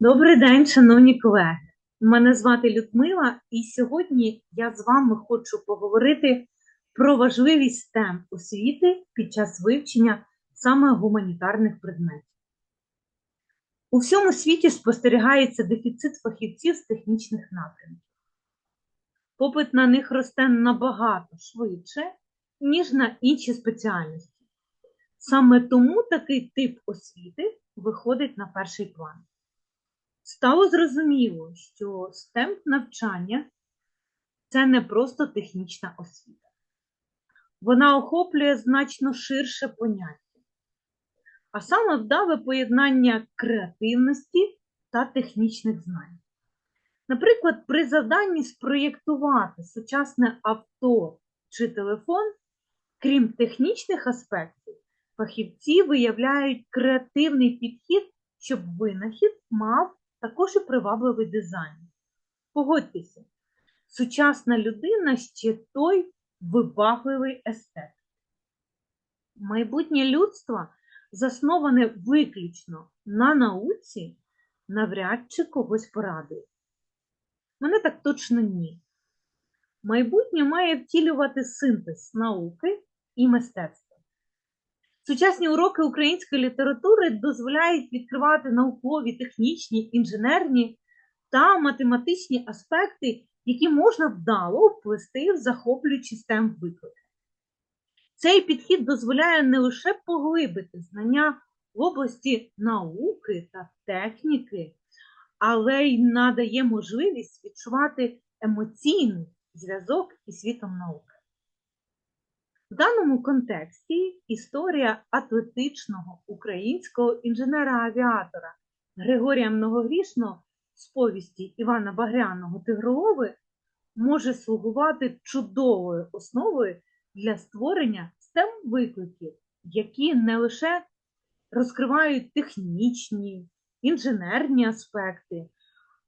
Добрий день, шановні колеги. Мене звати Людмила, і сьогодні я з вами хочу поговорити про важливість STEM освіти під час вивчення саме гуманітарних предметів. У всьому світі спостерігається дефіцит фахівців з технічних напрямків. Попит на них росте набагато швидше, ніж на інші спеціальності. Саме тому такий тип освіти виходить на перший план. Стало зрозуміло, що STEM навчання це не просто технічна освіта. Вона охоплює значно ширше поняття, а саме вдаве поєднання креативності та технічних знань. Наприклад, при завданні спроєктувати сучасне авто чи телефон, крім технічних аспектів, фахівці виявляють креативний підхід, щоб винахід мав також і привабливий дизайн. Погодьтеся, сучасна людина ще той вибагливий естет. Майбутнє людство засноване виключно на науці, навряд чи когось порадує. Мене так точно ні. Майбутнє має втілювати синтез науки і мистецтва. Сучасні уроки української літератури дозволяють відкривати наукові, технічні, інженерні та математичні аспекти, які можна вдало вплести в захоплюючі STEM виклики. Цей підхід дозволяє не лише поглибити знання в області науки та техніки, але й надає можливість відчувати емоційний зв'язок із світом науки. В даному контексті історія атлетичного українського інженера-авіатора Григорія Многогрішного з повісті Івана Багряного Тигролови може слугувати чудовою основою для створення STEM викликів, які не лише розкривають технічні, інженерні аспекти,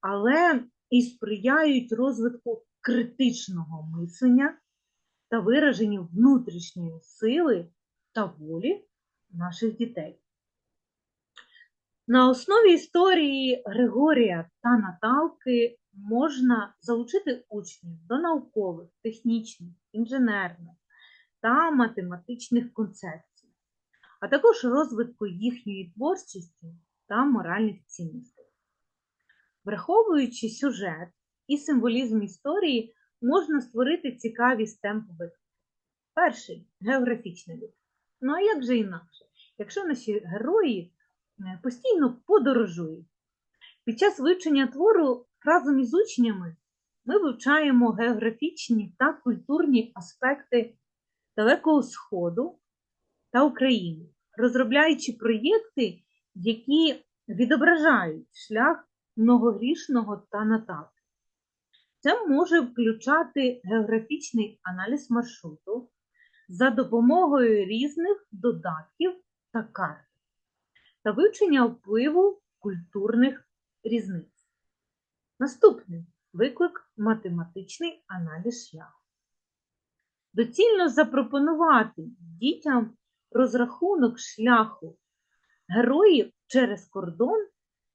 але і сприяють розвитку критичного мислення та вираженню внутрішньої сили та волі наших дітей. На основі історії Григорія та Наталки можна залучити учнів до наукових, технічних, інженерних та математичних концепцій, а також розвитку їхньої творчості та моральних цінностей. Враховуючи сюжет і символізм історії, можна створити цікаві стемпові. Перший географічний вид. Ну а як же інакше? Якщо наші герої е, постійно подорожують. Під час вивчення твору разом із учнями ми вивчаємо географічні та культурні аспекти Далекого Сходу та України, розробляючи проєкти, які відображають шлях многогрішного та наталки. Це може включати географічний аналіз маршруту за допомогою різних додатків та карт та вивчення впливу культурних різниць. Наступний виклик математичний аналіз шляху. Доцільно запропонувати дітям розрахунок шляху героїв через кордон,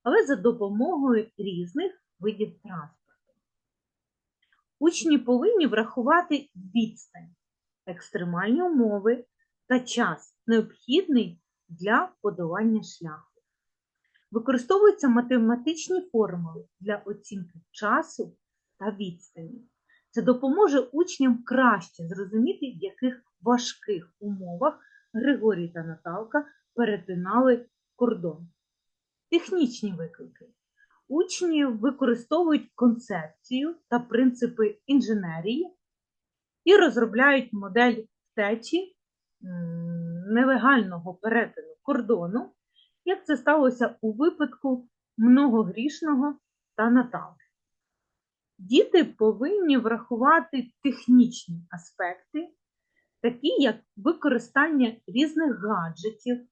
але за допомогою різних видів транспорту. Учні повинні врахувати відстань, екстремальні умови та час, необхідний для подолання шляху. Використовуються математичні формули для оцінки часу та відстані. Це допоможе учням краще зрозуміти, в яких важких умовах Григорій та Наталка перетинали кордон. Технічні виклики. Учні використовують концепцію та принципи інженерії і розробляють модель втечі нелегального перетину кордону, як це сталося у випадку многогрішного та Наталки. Діти повинні врахувати технічні аспекти, такі як використання різних гаджетів,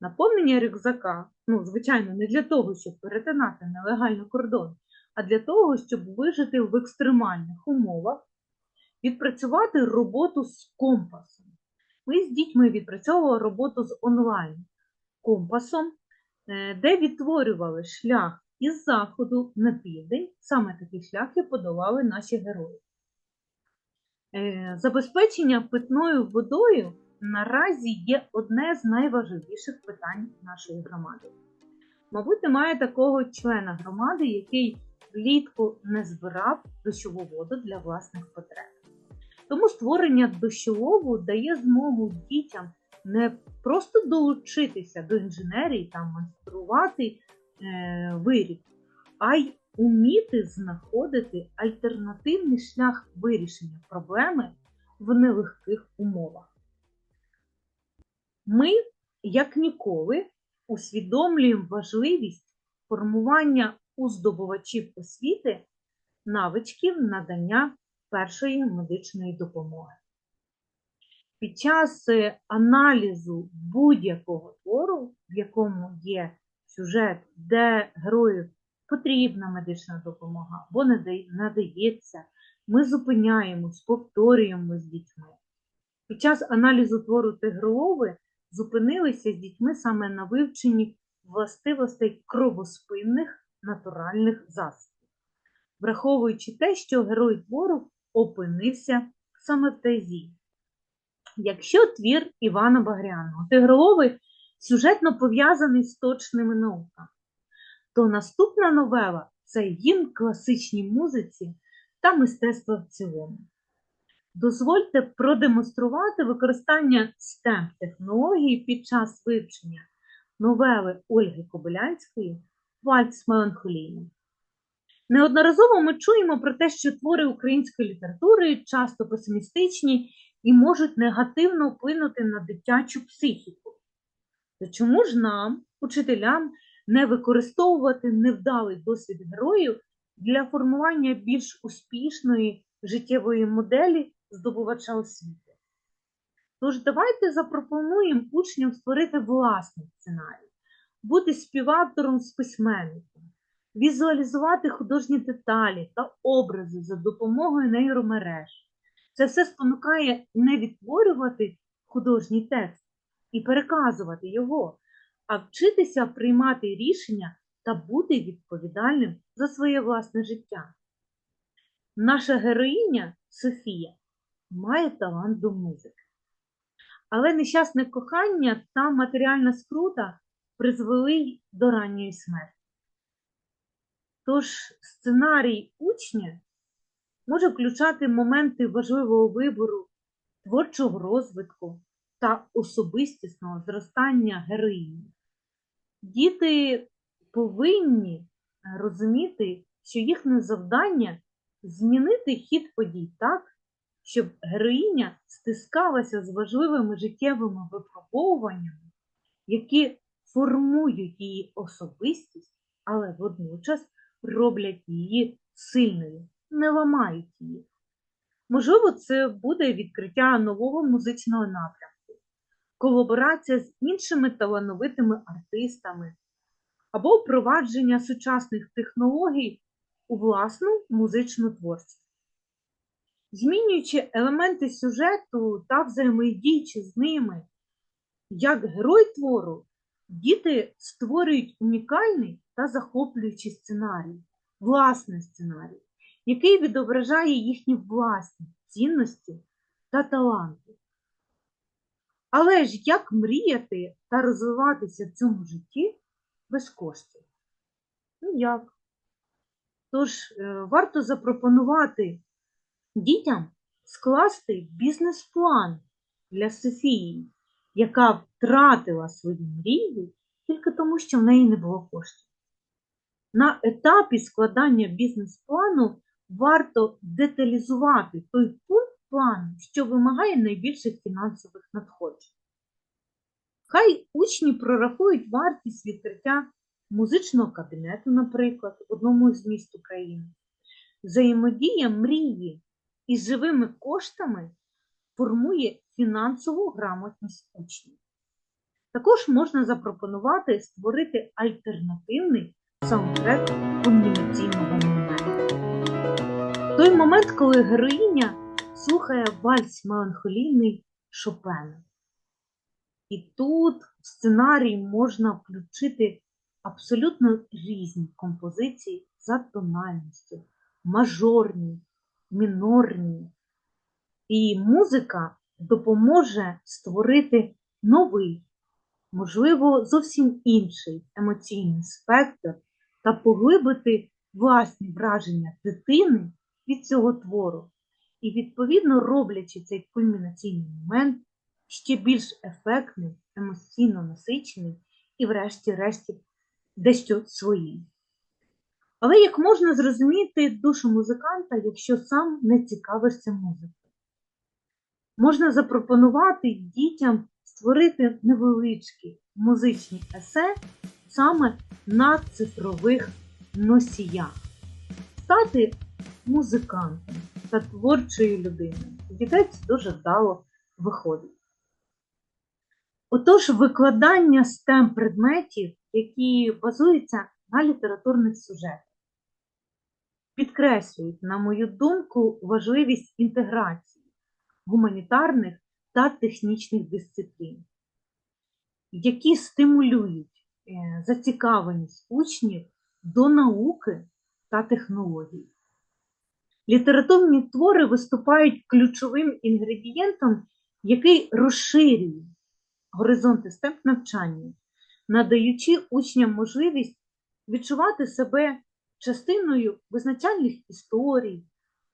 наповнення рюкзака, ну, звичайно, не для того, щоб перетинати нелегально кордон, а для того, щоб вижити в екстремальних умовах, відпрацювати роботу з компасом. Ми з дітьми відпрацьовували роботу з онлайн компасом, е, де відтворювали шлях із заходу на південь. Саме такий шлях і подолали наші герої. Е, Забезпечення питною водою наразі є одне з найважливіших питань нашої громади. Мабуть, немає такого члена громади, який влітку не збирав дощову воду для власних потреб. Тому створення дощового дає змогу дітям не просто долучитися до інженерії та майструвати е, виріб, а й уміти знаходити альтернативний шлях вирішення проблеми в нелегких умовах. Ми, як ніколи, усвідомлюємо важливість формування у здобувачів освіти навичків надання першої медичної допомоги. Під час е, аналізу будь-якого твору, в якому є сюжет, де герою потрібна медична допомога або надається, ми зупиняємось, повторюємо з дітьми. Під час аналізу твору Тигролови зупинилися з дітьми саме на вивченні властивостей кровоспинних натуральних засобів, враховуючи те, що герой твору опинився саме в тайзі. Якщо твір Івана Багряного Тигролови сюжетно пов'язаний з точними науками, то наступна новела це гімн класичній музиці та мистецтва в цілому. Дозвольте продемонструвати використання STEM технологій під час вивчення новели Ольги Кобилянської Вальс меланхолійний. Неодноразово ми чуємо про те, що твори української літератури часто песимістичні і можуть негативно вплинути на дитячу психіку. То чому ж нам, учителям, не використовувати невдалий досвід героїв для формування більш успішної життєвої моделі здобувача освіти? Тож давайте запропонуємо учням створити власний сценарій, бути співавтором з письменником, візуалізувати художні деталі та образи за допомогою нейромереж. Це все спонукає не відтворювати художній текст і переказувати його, а вчитися приймати рішення та бути відповідальним за своє власне життя. Наша героїня Софія має талант до музики. Але нещасне кохання та матеріальна скрута призвели до ранньої смерті. Тож сценарій учня може включати моменти важливого вибору, творчого розвитку та особистісного зростання героїні. Діти повинні розуміти, що їхнє завдання змінити хід подій так, щоб героїня стискалася з важливими життєвими випробовуваннями, які формують її особистість, але водночас роблять її сильною, не ламають її. Можливо, це буде відкриття нового музичного напрямку, колаборація з іншими талановитими артистами або впровадження сучасних технологій у власну музичну творчість. Змінюючи елементи сюжету та взаємодіючи з ними, як герой твору, діти створюють унікальний та захоплюючий сценарій, власний сценарій, який відображає їхні власні цінності та таланти. Але ж як мріяти та розвиватися в цьому житті без коштів? Ну як? Тож е, варто запропонувати дітям скласти бізнес-план для Софії, яка втратила свою мрію тільки тому, що в неї не було коштів. На етапі складання бізнес-плану варто деталізувати той пункт плану, що вимагає найбільших фінансових надходжень. Хай учні прорахують вартість відкриття музичного кабінету, наприклад, в одному з міст України. Взаємодія мрії із живими коштами формує фінансову грамотність учнів. Також можна запропонувати створити альтернативний саундтрек комбінаційного моменту. Той момент, коли героїня слухає вальс меланхолійний Шопена. І тут в сценарій можна включити абсолютно різні композиції за тональністю, мажорні, мінорні. І музика допоможе створити новий, можливо, зовсім інший емоційний спектр та поглибити власні враження дитини від цього твору. І, відповідно, роблячи цей кульмінаційний момент ще більш ефектним, емоційно насиченим і, врешті-решті, дещо своїм. Але як можна зрозуміти душу музиканта, якщо сам не цікавишся музикою? Можна запропонувати дітям створити невеличкі музичні есе саме на цифрових носіях, стати музикантом та творчою людиною. Дітей це дуже вдало виходить. Отож, викладання STEM предметів, які базуються на літературних сюжетах, підкреслюють, на мою думку, важливість інтеграції гуманітарних та технічних дисциплін, які стимулюють е, зацікавленість учнів до науки та технологій. Літературні твори виступають ключовим інгредієнтом, який розширює горизонти степ навчання, надаючи учням можливість відчувати себе частиною визначальних історій,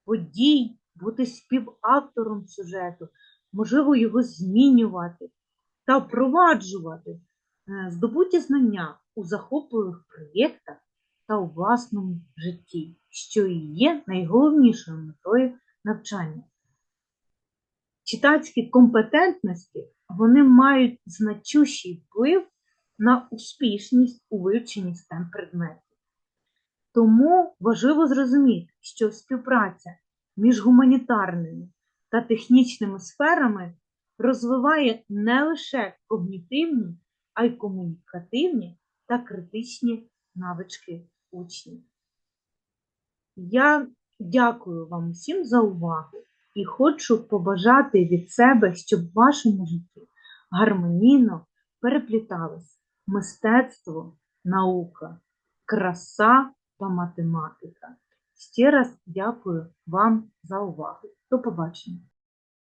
подій, бути співавтором сюжету, можливо, його змінювати та впроваджувати е, здобуті знання у захопливих проєктах та у власному житті, що і є найголовнішою метою навчання. Читацькі компетентності вони мають значущий вплив на успішність у вивченні STEM предметів. Тому важливо зрозуміти, що співпраця між гуманітарними та технічними сферами розвиває не лише когнітивні, а й комунікативні та критичні навички учнів. Я дякую вам всім за увагу і хочу побажати від себе, щоб в вашому житті гармонійно переплітались мистецтво, наука, краса та математика. Ще раз дякую вам за увагу. До побачення!